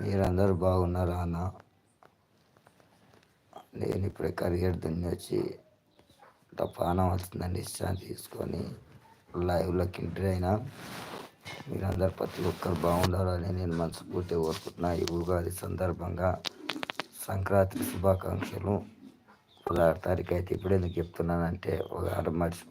మీరందరూ బాగున్నారా అన్న? నేను ఇప్పుడే కరిగేడు దున్ని వచ్చి పానం వస్తుందని విశ్రాంతి తీసుకొని లైవ్లోకి ఎంట్రీ అయినా మీరందరూ ప్రతి ఒక్కరు బాగుండాలని నేను మనస్ఫూర్తిగా కోరుకుంటున్నా. ఈ ఉగాది సందర్భంగా సంక్రాంతి శుభాకాంక్షలు. పదహారు తారీఖు అయితే ఇప్పుడు ఎందుకు చెప్తున్నానంటే ఒక ఆట మర్చి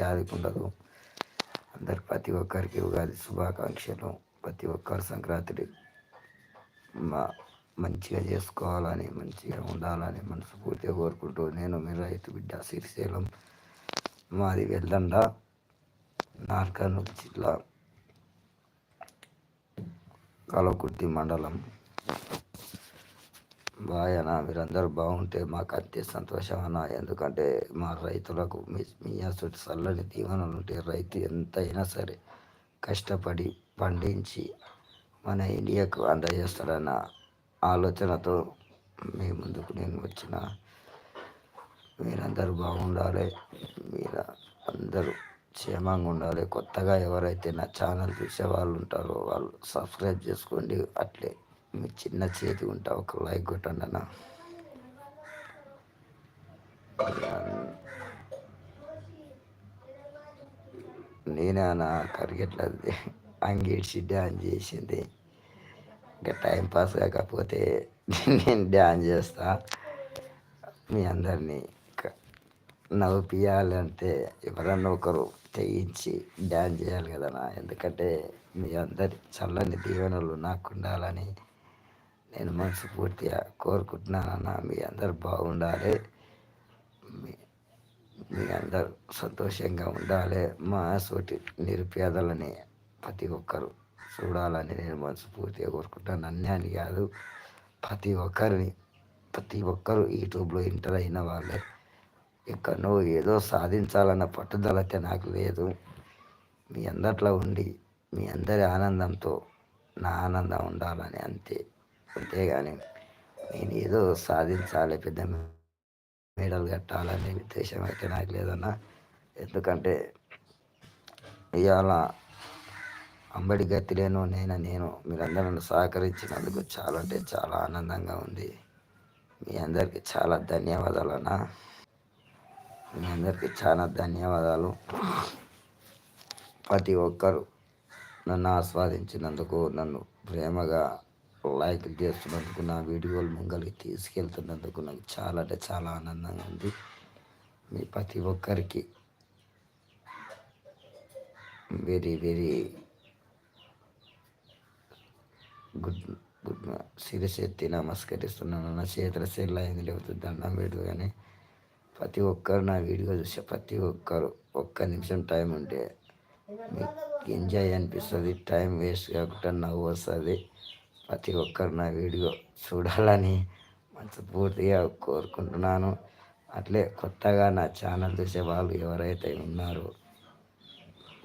యాదికి ఉండదు. అందరు ప్రతి ఒక్కరికి ఉగాది శుభాకాంక్షలు. ప్రతి ఒక్కరు సంక్రాంతి మంచిగా చేసుకోవాలని మంచిగా ఉండాలని మనస్ఫూర్తిగా కోరుకుంటూ నేను మీ రైతు బిడ్డ శ్రీశైలం మాది వెళ్ళండ నార్కర్నూలు జిల్లా కలకుర్తి మండలం. బాయన మీరందరూ బాగుంటే మాకు అంతే సంతోషం అన్న. ఎందుకంటే మా రైతులకు మీ మీ అసలు చల్లని దీవెనలు ఉంటే రైతు ఎంతైనా సరే కష్టపడి పండించి మన ఇండియాకు అందజేస్తాడన్న ఆలోచనతో మీ ముందుకు నేను వచ్చిన. మీరందరూ బాగుండాలి. మీరు అందరూ క్షేమంగా ఉండాలి. కొత్తగా ఎవరైతే నా ఛానల్ చూసే వాళ్ళు ఉంటారో వాళ్ళు సబ్స్క్రైబ్ చేసుకోండి. అట్లే మీ చిన్న చేతి ఉంటా ఒక లైక్ కొట్టండి అన్న. నేనే అన్న కరిగెట్లది అంగేడ్చి డ్యాన్స్ చేసింది ఇంకా టైంపాస్ కాకపోతే నేను డ్యాన్స్ చేస్తా. మీ అందరినీ నవ్వుపియాలంటే ఎవరన్నా ఒకరు తెగించి డ్యాన్స్ చేయాలి కదనా ఎందుకంటే మీ అందరి చల్లని దీవెనలు నాకు ఉండాలని నేను మనస్ఫూర్తిగా కోరుకుంటున్నానన్న మీ అందరు బాగుండాలి. మీ మీ అందరు సంతోషంగా ఉండాలి. మా సోటి నిరుపేదలని ప్రతి ఒక్కరు చూడాలని నేను మనస్ఫూర్తిగా కోరుకుంటాను. అన్యాన్ని కాదు ప్రతి ఒక్కరిని ప్రతి ఒక్కరు యూట్యూబ్లో ఇంటర్ అయిన వాళ్ళే. ఎక్కడో ఏదో సాధించాలన్న పట్టుదల అయితే నాకు లేదు. మీ అందట్లో ఉండి మీ అందరి ఆనందంతో నా ఆనందం ఉండాలని అంతే. అంతేగాని నేను ఏదో సాధించాలి పెద్ద మెడల్ కట్టాలనే ఉద్దేశం అయితే నాకు లేదన్నా. ఎందుకంటే ఇవాళ అంబడి గతిలేను నేను నేను మీరందరూ నన్ను సహకరించినందుకు చాలా అంటే చాలా ఆనందంగా ఉంది. మీ అందరికీ చాలా ధన్యవాదాలు అన్న మీ అందరికీ చాలా ధన్యవాదాలు. ప్రతి ఒక్కరు నన్ను ఆస్వాదించినందుకు నన్ను ప్రేమగా లైక్ చేస్తున్నందుకు నా వీడియోలు ముంగలికి తీసుకెళ్తున్నందుకు నాకు చాలా అంటే చాలా ఆనందంగా ఉంది. మీ ప్రతి ఒక్కరికి వెరీ వెరీ గుడ్ గుడ్ శిరసెత్తి నమస్కరిస్తున్నాను. నా చేతుల సెల్ అయింది లేకపోతే దండం పెడు కానీ ప్రతి ఒక్కరు నా వీడియో చూసే ప్రతి ఒక్కరు ఒక్క నిమిషం టైం ఉంటే మీకు ఎంజాయ్ అనిపిస్తుంది. టైం వేస్ట్ కాకుండా నవ్వు వస్తుంది. ప్రతి ఒక్కరు నా వీడియో చూడాలని మనస్ఫూర్తిగా కోరుకుంటున్నాను. అట్లే కొత్తగా నా ఛానల్ చూసే వాళ్ళు ఎవరైతే ఉన్నారో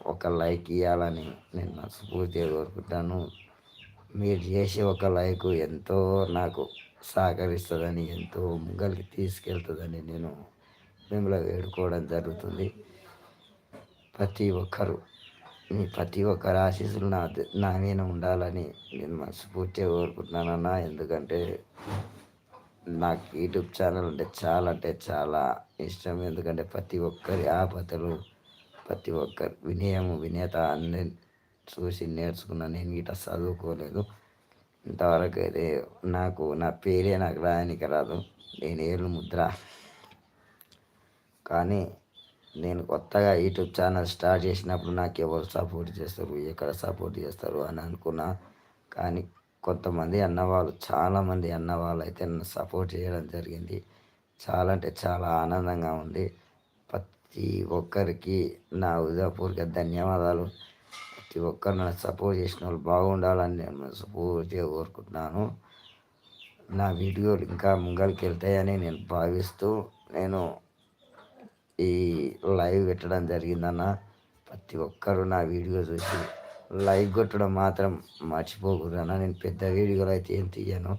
ఒక లైక్ ఇవ్వాలని నేను మనస్ఫూర్తిగా కోరుకుంటాను. మీరు చేసే ఒక లైక్ ఎంతో నాకు సహకరిస్తుందని ఎంతో ముంగలికి తీసుకెళ్తుందని నేను మిమ్మల్ని వేడుకోవడం జరుగుతుంది. ప్రతి ఒక్కరు మీ ప్రతి ఒక్కరు ఆశీస్సులు నా నా మీద ఉండాలని నేను మనస్ఫూర్తిగా కోరుకుంటున్నానన్నా. ఎందుకంటే నాకు యూట్యూబ్ ఛానల్ అంటే చాలా అంటే చాలా ఇష్టం. ఎందుకంటే ప్రతి ఒక్కరి ఆపదలు ప్రతి ఒక్కరి వినయము వినేత అన్ని చూసి నేర్చుకున్నాను నేను ఇట చదువుకోలేదు. ఇంతవరకు అయితే నాకు నా పేరే నాకు రాయనికి రాదు. నేను ఏళ్ళు ముద్ర. కానీ నేను కొత్తగా యూట్యూబ్ ఛానల్ స్టార్ట్ చేసినప్పుడు నాకు ఎవరు సపోర్ట్ చేస్తారు ఎక్కడ సపోర్ట్ చేస్తారు అని అనుకున్నా. కానీ కొంతమంది అన్నవాళ్ళు చాలామంది అన్నవాళ్ళు అయితే నన్ను సపోర్ట్ చేయడం జరిగింది. చాలా అంటే చాలా ఆనందంగా ఉంది. ప్రతి ఒక్కరికి నా ఉదయపూర్గా ధన్యవాదాలు. ప్రతి ఒక్కరు నన్ను సపోర్ట్ చేసిన వాళ్ళు బాగుండాలని నేను సపోర్ట్గా కోరుకుంటున్నాను. నా వీడియోలు ఇంకా ముంగలికి వెళ్తాయని నేను భావిస్తూ నేను ఈ లైవ్ పెట్టడం జరిగిందన్న. ప్రతి ఒక్కరు నా వీడియో చూసి లైక్ కొట్టడం మాత్రం మర్చిపోకూడదన్న. నేను పెద్ద వీడియోలు అయితే ఏం తీయను.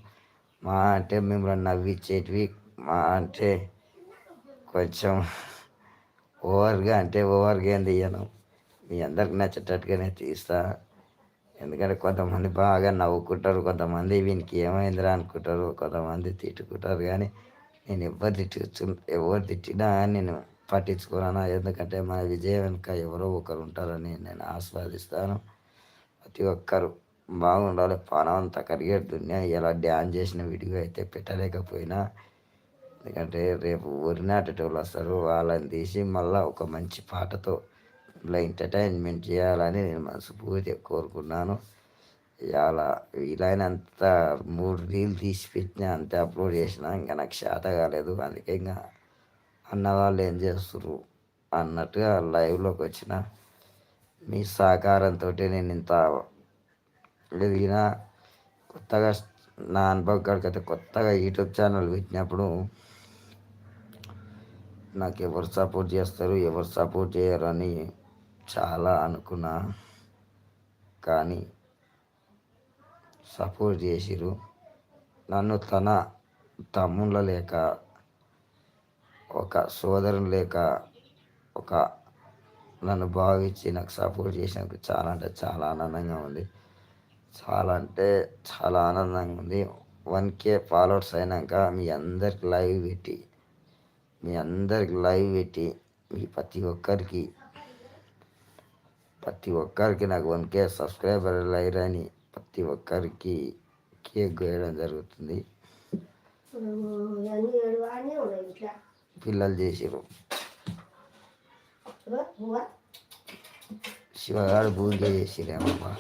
మా అంటే మిమ్మల్ని నవ్విచ్చేటివి మా అంటే కొంచెం ఓవర్గా అంటే ఓవర్గా ఏం తీయను. మీ అందరికి నచ్చేటట్టుగానే తీస్తా ఎందుకంటే కొంతమంది బాగా నవ్వుకుంటారు కొంతమంది వీనికి ఏమైందిరా అనుకుంటారు కొంతమంది తిట్టుకుంటారు. కానీ నేను ఎవరు తిట్టు ఎవరు తిట్టినా నేను పట్టించుకోనా ఎందుకంటే మన విజయం వెనుక ఎవరో ఒకరు ఉంటారని నేను ఆస్వాదిస్తాను. ప్రతి ఒక్కరు బాగుండాలి. పానం అంతా కరిగే దున్యా. ఎలా డ్యాన్స్ చేసిన వీడియో అయితే పెట్టలేకపోయినా. ఎందుకంటే రేపు వరినాటేటోళ్ళు వస్తారు. వాళ్ళని తీసి మళ్ళీ ఒక మంచి పాటతో ఎంటర్టైన్మెంట్ చేయాలని నేను మనస్ఫూర్తిగా కోరుకున్నాను. ఇలా వీలైనంత మూడు రీల్ తీసి పెట్టిన అంతే అప్లోడ్ చేసిన ఇంకా నాకు శాత కాలేదు. అందుకే ఇంకా అన్న వాళ్ళు ఏం చేస్తారు అన్నట్టుగా లైవ్లోకి వచ్చిన. మీ సహకారంతో నేను ఇంత ఎదిగిన కొత్తగా నా అనుభవం కాడికైతే కొత్తగా యూట్యూబ్ ఛానల్ పెట్టినప్పుడు నాకు ఎవరు సపోర్ట్ చేస్తారు ఎవరు సపోర్ట్ చేయరని చాలా అనుకున్నా. కానీ సపోర్ట్ చేసిరు నన్ను తన తమ్ముళ్ళ లేక ఒక సోదరుని లేక ఒక నన్ను భావించి నాకు సపోర్ట్ చేసినందుకు చాలా అంటే చాలా ఆనందంగా ఉంది. చాలా అంటే చాలా ఆనందంగా ఉంది. వన్ కే ఫాలోవర్స్ అయినాక మీ అందరికి లైవ్ పెట్టి మీ అందరికి లైవ్ పెట్టి మీ ప్రతి ఒక్కరికి ప్రతి ఒక్కరికి నాకు వన్ కే సబ్స్క్రైబర్ అయ్యారని ప్రతి ఒక్కరికి కేక్ కోయడం జరుగుతుంది. పిల్లలు చేసిరు శివగాడు పూజ చేసిరేమమ్మా.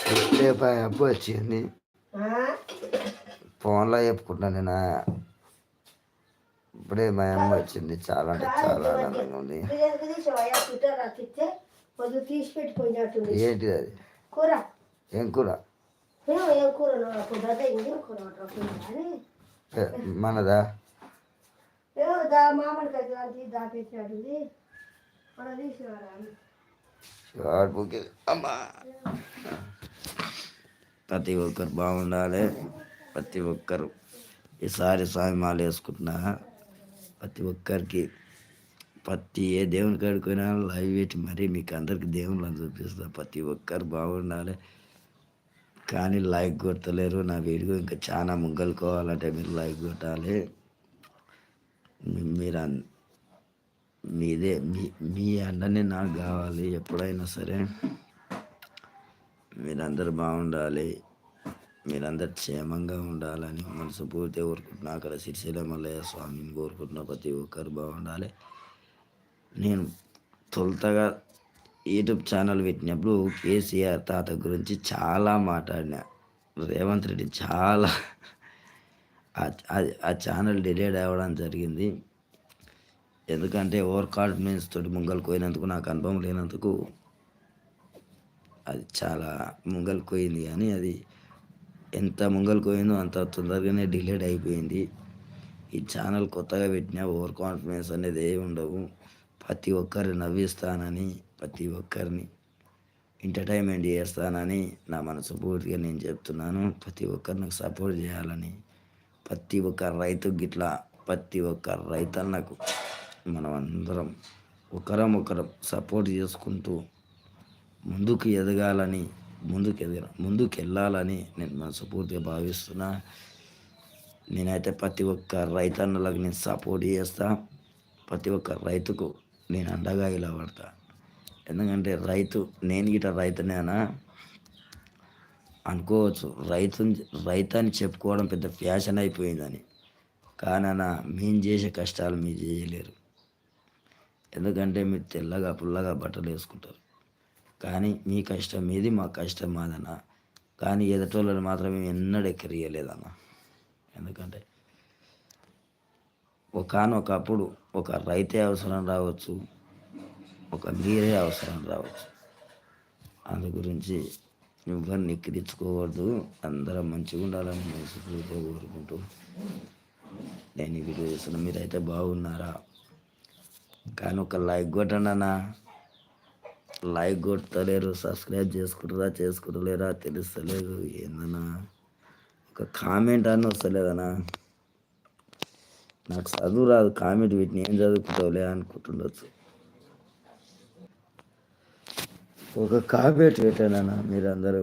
ఇప్పుడే అబ్బు వచ్చింది. ఫోన్లో చెప్పుకుంటా నేను. ఇప్పుడే మా అమ్మ వచ్చింది. చాలా అంటే చాలా ఆనందంగా ఉంది. ఏంటిది అది కూర ఏం కూర ఏం కూర కూర ఏ, మనదా ఏమో దా మామిడికాయ దాంట్లో దాపేసాడు మన తీసేవాడు శివగాడు పూజ అమ్మా ప్రతి ఒక్కరు బాగుండాలి ప్రతి ఒక్కరు ఈసారి స్వామి మాల వేసుకుంటున్నా ప్రతి ఒక్కరికి ప్రతి ఏ దేవుని కాడిపోయినా లైవ్ పెట్టి మరీ మీకు అందరికి దేవుళ్ళని చూపిస్తా. ప్రతి ఒక్కరు బాగుండాలి. కానీ లైక్ కొట్టలేరు నా వీడియో ఇంకా చాలా ముంగలుకోవాలంటే మీరు లైక్ కొట్టాలి. మీరు అన్- మీదే మీ మీ అండనే నాకు కావాలి ఎప్పుడైనా సరే. మీరందరూ బాగుండాలి. మీరందరు క్షేమంగా ఉండాలని మనసు పూర్తి కోరుకుంటున్నా. అక్కడ సిరిసిల మల్లయ్య స్వామిని కోరుకుంటున్నా. ప్రతి ఒక్కరు బాగుండాలి. నేను తొలుతగా యూట్యూబ్ ఛానల్ పెట్టినప్పుడు కేసీఆర్ తాత గురించి చాలా మాట్లాడిన. రేవంత్ రెడ్డి చాలా ఆ- ఆ- ఛానల్ డిలేట్ అవ్వడం జరిగింది. ఎందుకంటే ఓవర్ కాన్ఫిడెన్స్ తోటి ముంగలు పోయినందుకు నాకు అనుభవం లేనందుకు అది చాలా ముంగలు పోయింది కానీ అది ఎంత ముంగలు పోయిందో అంత తొందరగానే డిలేట్ అయిపోయింది. ఈ ఛానల్ కొత్తగా పెట్టినా ఓవర్ కాన్ఫిడెన్స్ అనేది ఏమి ఉండవు. ప్రతి ఒక్కరిని నవ్విస్తానని ప్రతి ఒక్కరిని ఎంటర్టైన్మెంట్ చేస్తానని నా మనసు పూర్తిగా నేను చెప్తున్నాను. ప్రతి ఒక్కరు నాకు సపోర్ట్ చేయాలని ప్రతి ఒక్క రైతు గిట్లా ప్రతి ఒక్క రైతన్నకు మనం అందరం ఒకరం ఒకరం సపోర్ట్ చేసుకుంటూ ముందుకు ఎదగాలని ముందుకు ఎదగ ముందుకు వెళ్ళాలని నేను మనస్ఫూర్తిగా భావిస్తున్నా. నేనైతే ప్రతి ఒక్క రైతన్నలకు నేను సపోర్ట్ చేస్తా. ప్రతి ఒక్క రైతుకు నేను అండగా ఇలా పడతా. ఎందుకంటే రైతు నేను గిట రైతునేనా అనుకోవచ్చు. రైతు రైతు అని చెప్పుకోవడం పెద్ద ఫ్యాషన్ అయిపోయిందని. కానీ అన్న మేము చేసే కష్టాలు మీరు చేయలేరు. ఎందుకంటే మీరు తెల్లగా పుల్లగా బట్టలు వేసుకుంటారు. కానీ మీ కష్టం మీది మా కష్టం మాదన్న కానీ ఎదటోళ్ళని మాత్రం మేము ఎన్నడూ ఎందుకంటే ఒకనొకప్పుడు ఒక రైతే అవసరం రావచ్చు ఒక మీరే అవసరం రావచ్చు. అందు గురించి ఎవరిని ఎక్కిరించుకోవద్దు. అందరం మంచిగా ఉండాలని మనసుపూర్తిగా కోరుకుంటూ నేను ఈ వీడియో చేస్తున్నా. మీరైతే బాగున్నారా? కానీ ఒక లైక్ కొట్టండి అన్న. లైక్ కొట్టలేరు సబ్స్క్రైబ్ చేసుకుంటారా చేసుకుంటలేరా తెలుస్తలేదు. ఏందన్నా? ఒక కామెంట్ అని వస్తలేదన్నా. నాకు చదువు రాదు కామెడీ వీటిని ఏం చదువుకుంటావులే అనుకుంటుండొచ్చు. ఒక కాపేట్ మీరు మీరందరూ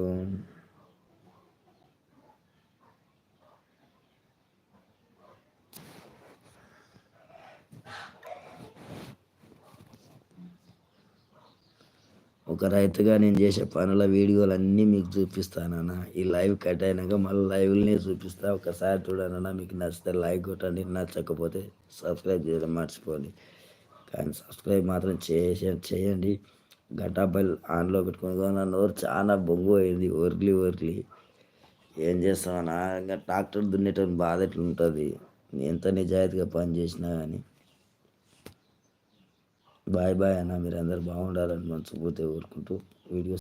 ఒక రైతుగా నేను చేసే పనుల వీడియోలు అన్నీ మీకు చూపిస్తానన్నా ఈ లైవ్ కట్ అయినాక మళ్ళీ లైవ్లనే చూపిస్తా. ఒకసారి చూడనన్నా మీకు నచ్చితే లైక్ కొట్టండి నచ్చకపోతే సబ్స్క్రైబ్ చేయడం మర్చిపోండి. కానీ సబ్స్క్రైబ్ మాత్రం చేసే చేయండి. గటా బల్ ఆన్లో పెట్టుకుని నా నోరు చాలా బొంగు అయింది. ఒర్లి ఒర్లి. ఏం చేస్తామన్నా ఇంకా ట్రాక్టర్ దున్నేటప్పుడు బాధ ఎట్లుంటుంది? ఎంత నిజాయితీగా పని చేసినా కానీ. బాయ్ బాయ్ అన్న మీరు అందరు బాగుండాలని మనస్ఫూర్తిగా కోరుకుంటూ వీడియో